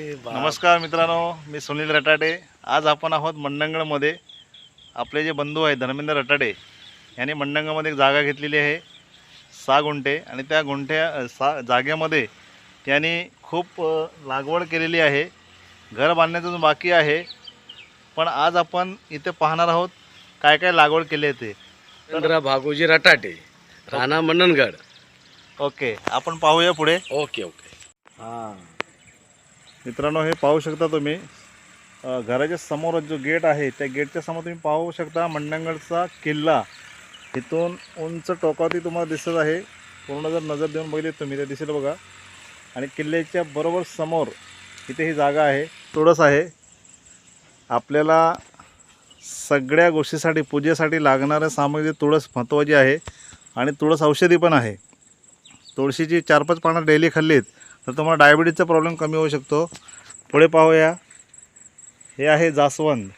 नमस्कार मित्रांनो मी सुनील रटाटे आज आपण आहोत मंडंगळमध्ये आपले जे बंधू आहेत धर्मेंद्र रटाटे यांनी मंडंगमध्ये एक जागा घेतलेली आहे सहा गुंठे. आणि त्या गुंठ्या सा जागेमध्ये त्यांनी खूप लागवड केलेली आहे. घर बांधण्याचं बाकी आहे. पण आज आपण इथे पाहणार आहोत काय काय लागवड केली आहे ते. चंद्रा भागोजी रटाटे राणा मंडणगड ओके आपण पाहूया पुढे. Okay okay. हां. मित्रांनो हे पाहू शकता तुम्ही. घराच्या समोर जो गेट आहे त्या गेटच्या समोर तुम्ही पाहू शकता मंडणगडचा किल्ला. इथून उंच टोकावरती तुम्हाला दिसत आहे. पूर्ण जर नजर देऊन बघितली तुम्ही ते दिसेल बघा. आणि किल्ल्याच्या बरोबर समोर इथे ही जागा आहे. तुळस आहे. आपल्याला सगळ्या गोष्टीसाठी पूजेसाठी लागणाऱ्या सामग्री तुळस महत्त्वाची आहे. आणि तुळस औषधी पण आहे. तुळशीची चार पाच पानं डेली खाल्लीत. तर तुम्हाला डायबिटीजचा प्रॉब्लेम कमी होऊ शकतो. पुढे पाहूया. हे आहे जास्वंद.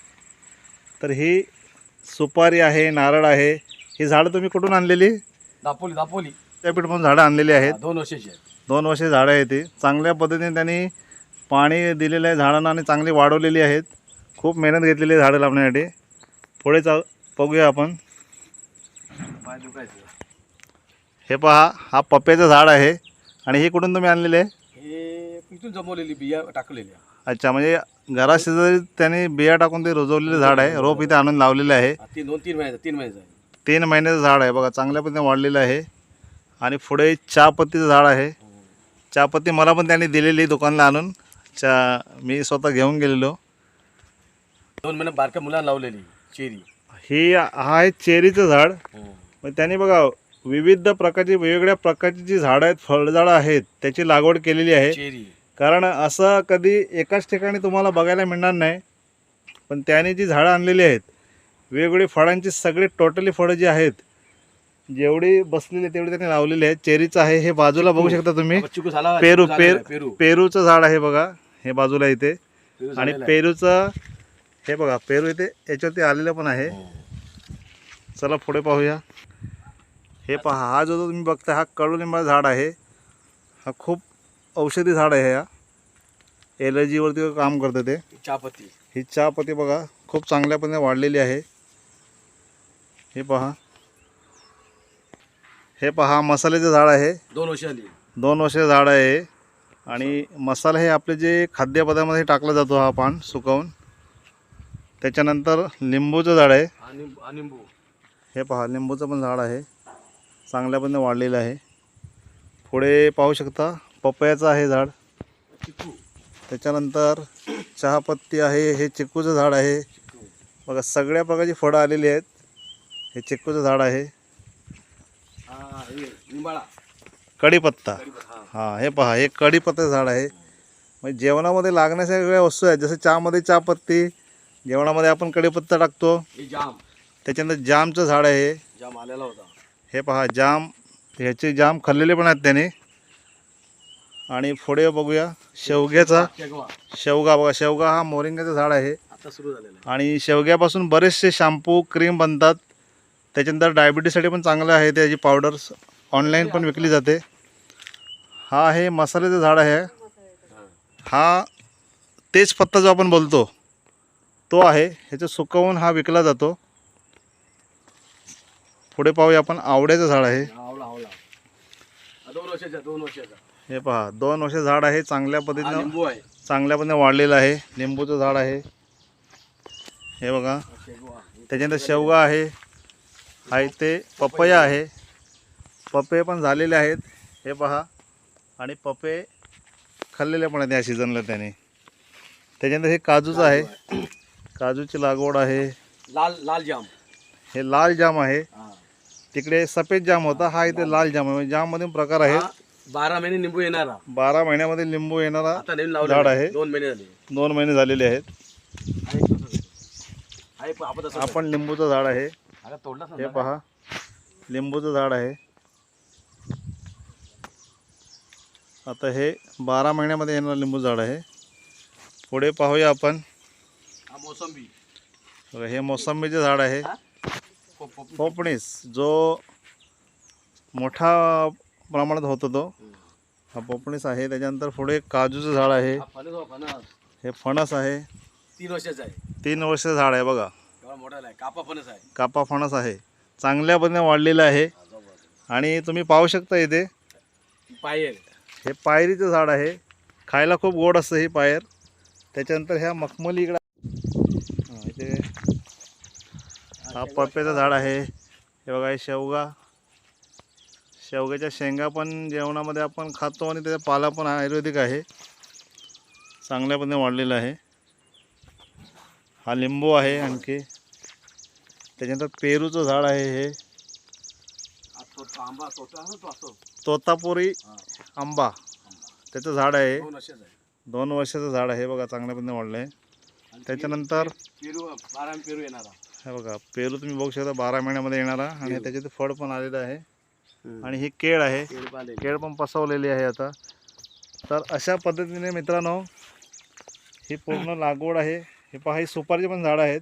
तर ही सुपारी आहे नारळ आहे. ही झाडं तुम्ही कुठून आणलेली? दापोली दापोली. विद्यापीठमधून झाडं आणलेली आहेत. दोन वर्षाची आहेत. दोन वर्षे झाडं आहेत ती. चांगल्या पद्धतीने त्यांनी पाणी दिलेलं आहे झाडांना आणि चांगली वाढवलेली आहेत. खूप मेहनत घेतलेली आहे झाडं लावण्यासाठी. पुढे चा बघूया आपण. हे पहा हा पप्प्याचं झाड आहे. आणि हे कुठून तुम्ही आणलेले आहे? हे इथून जमवलेली बिया टाकलेल्या अच्छा म्हणजे घराशेजारी त्यांनी बिया टाकून ते रुजवलेलं झाड आहे रोप इथे आणून लावलेलं आहे. हा, तीन दोन तीन महिन्याचं तीन महिन्याचं आहे. तीन महिन्याचं झाड आहे बघा चांगल्या पद्धतीने वाढलेलं आहे. आणि पुढे चहापत्तीचं झाड आहे. चहापत्ती मला पण त्यांनी दिलेली दुकानला आणून. चा मी स्वतः घेऊन गेलेलो. दोन महिने बारक्या मुलांना लावलेली चेरी. ही हा आहे चेरीचं झाड. मग त्यांनी बघा विविध प्रकारची वेगवेगळ्या प्रकारची जी झाडं आहेत फळझाडं आहेत त्याची लागवड केलेली आहे. चेरी. कारण असं कधी एकाच ठिकाणी तुम्हाला बघायला मिळणार नाही पण त्याने जी झाडं आणलेली आहेत वेगवेगळी फळांची सगळी टोटली फळं जी आहेत जेवढी बसलेली तेवढी त्यांनी लावलेली आहेत. चेरीचं आहे हे बाजूला बघू शकता तुम्ही. आपण चिकू झाला पेरू पेरू आहे, पेरू. पेरूचं झाड आहे बघा हे बाजूला इथे. पेरू आणि झालेला आहे. पेरूचं हे बघा पेरू इथे याच्यावरती आलेलं पण आहे. हो. चला पुढे पाहूया. हे पहा हा जो तुम्ही बघता हा कडुलिंबाचं झाड आहे. हा खूप औषधी झाड आहे हा. एलर्जीवरती काम करतं ते. चहापत्ती ही चहापत्ती बघा खूप चांगल्या पद्धतीने वाढलेली आहे. हे पहा. हे पहा मसाल्याचं झाड आहे. दोन वर्ष आली दोन वर्षाचं झाड आहे. आणि मसाला हे आपले जे खाद्यपदार्थामध्ये टाकला जातो हा पान सुकवून त्याच्यानंतर लिंबूचं झाड आहे. निंबू हे पहा लिंबूचं पण झाड आहे. चांगल्या पद्धतीने वाढलेलं आहे. पुढे पाहू शकता पपयाचं आहे झाड. त्याच्यानंतर चहापत्ती आहे हे चिक्कूचं झाड आहे. बघा सगळ्या प्रकारची फळं आलेली आहेत. हे चिक्कूचं झाड आहे. कढीपत्ता हा हां हे पहा हे कढीपत्त्याचं झाड आहे. म्हणजे जेवणामध्ये लागण्याच्या वेगळ्या वस्तू आहेत. जसं चहामध्ये चहापत्ती जेवणामध्ये आपण कढीपत्ता टाकतो. हे जाम. त्याच्यानंतर जामचं झाड आहे. जाम आलेला होता. हे पहा जाम ह्याचे जाम खाल्लेले पण आहेत त्याने. आणि पुढे बघूया शेवग्याचा शेवगा बघा शेवगा हा मोरिंगाचं झाड आहे. आणि शेवग्यापासून बरेचसे शॅम्पू क्रीम बनतात. त्याच्यानंतर डायबिटीजसाठी पण चांगलं आहे त्याची पावडर ऑनलाईन पण विकली जाते. हा आहे मसाल्याचं झाड आहे. हा तेजपत्ता जो आपण बोलतो तो आहे. ह्याचं सुकवून हा विकला जातो. पुढे पाहूया आपण आवड्याचं झाड आहे. आहे हा, दोन वर्षाचा दोन वर्षाचा. हे पहा दोन वर्ष झाड आहे चांगल्या हा पद्धतीनं लिंबू आहे. चांगल्या पद्धतीने वाढलेलं आहे. लिंबूचं झाड आहे. हे बघा हा, त्याच्यानंतर शेवगा आहे. हा इथे पपया आहे. पपये पण झालेले आहेत. हे पहा आणि पपे खाल्लेले पण आहेत या सीझनला त्याने. त्याच्यानंतर हे काजूचं आहे. काजूची लागवड आहे. लाल लाल जाम. हे लाल जाम आहे. हा. तिकडे सफेद जाम होता. हा इथे लाल जाम आहे. म्हणजे जाममध्ये प्रकार आहेत. हा, बारा महिने निंबू येणारा. बारा महिन्यामध्ये लिंबू येणारा नवीन झाड लावलं आहे. दोन महिने झाले. दोन महिने झालेले आहेत. आहे तसंच आहे. आहे पण आपण तसं आपण लिंबूचं झाड आहे. आता तोडलाच हे पहा. लिंबूचं झाड आहे. आता हे बारा महिन्यामध्ये येणारं लिंबू झाड आहे. पुढे पाहूया आपण. हा मोसंबी. बघा, हे मोसंबीचे झाड आहे. हा? पोपणीस. जो मोठा प्रमाणात होतो तो. हा पोपणीस आहे. त्याच्यानंतर पुढे काजूचं झाड आहे. हा फणस हो, फणस. आहे. तीन वर्षाचा आहे. तीन वर्ष झाड आहे बघा. मोठा आहे. कापा फणस आहे. कापा फणस आहे. चांगल्या पद्धतीने वाढलेलं आहे. आणि तुम्ही पाहू शकता इथे. पायल हे पायरीचं झाड आहे. खायला खूप गोड असतं ही पायर. त्याच्यानंतर ह्या मखमली इकडं हा, इथे हा पप्प्याचं झाड आहे. हे बघा हे शेवगा. शेवग्याच्या शेंगा पण जेवणामध्ये आपण खातो आणि त्याचा पाला पण आयुर्वेदिक आहे. चांगल्या पद्धतीने वाढलेला आहे. हा लिंबू आहे आणखी. त्याच्यानंतर पेरूचं झाड आहे हे. तोतापुरी आंबा. त्याचं झाड आहे. दोन वर्षाचं झाड आहे. बघा चांगल्या पद्धतीने वाढलं आहे त्याच्यानंतर पेरू बारा पेरू येणारा. हे बघा पेरू तुम्ही बघू शकता बारा महिन्यामध्ये येणारा आणि पेरू. त्याचे ते फळ पण आलेलं आहे. आणि ही केळ आहे. केळ पण पसवलेली आहे. आता. तर अशा पद्धतीने मित्रांनो ही पूर्ण लागवड आहे. हे पहा ही सुपारीचे पण झाडं आहेत.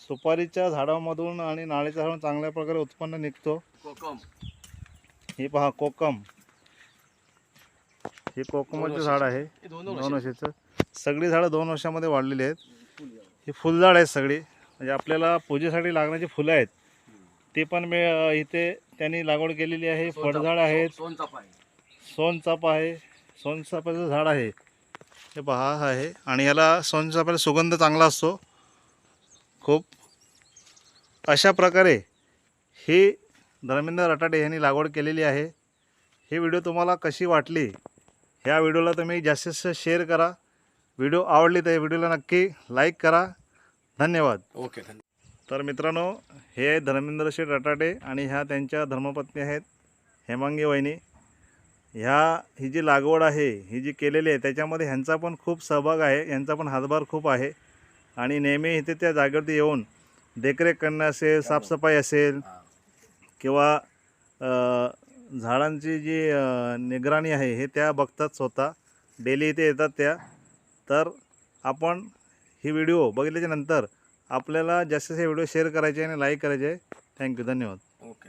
सुपारीच्या झाडामधून आणि नाळीच्या झाडामधून चांगल्या प्रकारे उत्पन्न निघतो. कोकम. ही पहा कोकम. हे कोकमाचं झाड आहे. हे दोन दोन वर्ष वर्षाचं. सगळी झाडं दोन वर्षामध्ये वाढलेली आहेत. ही फुलझाड आहेत सगळी. म्हणजे आपल्याला पूजेसाठी लागणारी फुलं आहेत ती पण मी इथे त्यांनी लागवड केलेली आहे. फळझाड आहेत. सोनचाफा आहे. सोनचाफा आहे. सोनचाफ्याचं झाड आहे. हे पहा आहे. आणि ह्याला सोनचाफ्याला सुगंध चांगला असतो. खूप. अशा प्रकारे ही धर्मेंद्र रटाटे यांनी लागवड केलेली आहे. ही व्हिडिओ तुम्हाला कशी वाटली? ह्या व्हिडिओला तुम्ही जास्तीत जास्त शेअर करा. व्हिडिओ आवडली तर व्हिडिओला नक्की लाईक करा. धन्यवाद. ओके धन्यवाद. तर मित्रांनो हे धर्मेंद्र शेठ रटाटे आणि ह्या त्यांच्या धर्मपत्नी आहेत हेमांगी वहिनी. ह्या ही जी लागवड आहे ही जी केलेली आहे त्याच्यामध्ये ह्यांचा पण खूप सहभाग आहे यांचा पण हातभार खूप आहे. आणि नेहमी इथे त्या जागेवरती येऊन देखरेख करणं असेल साफसफाई असेल. किंवा झाडांची जी निगराणी आहे हे त्या बघतात स्वतः. डेली इथे येतात त्या. तर आपण ही व्हिडिओ बघितल्याच्या नंतर आपल्याला जास्तीत जास्त व्हिडिओ शेअर करायचे आणि लाईक करायचे. थँक्यू धन्यवाद. ओके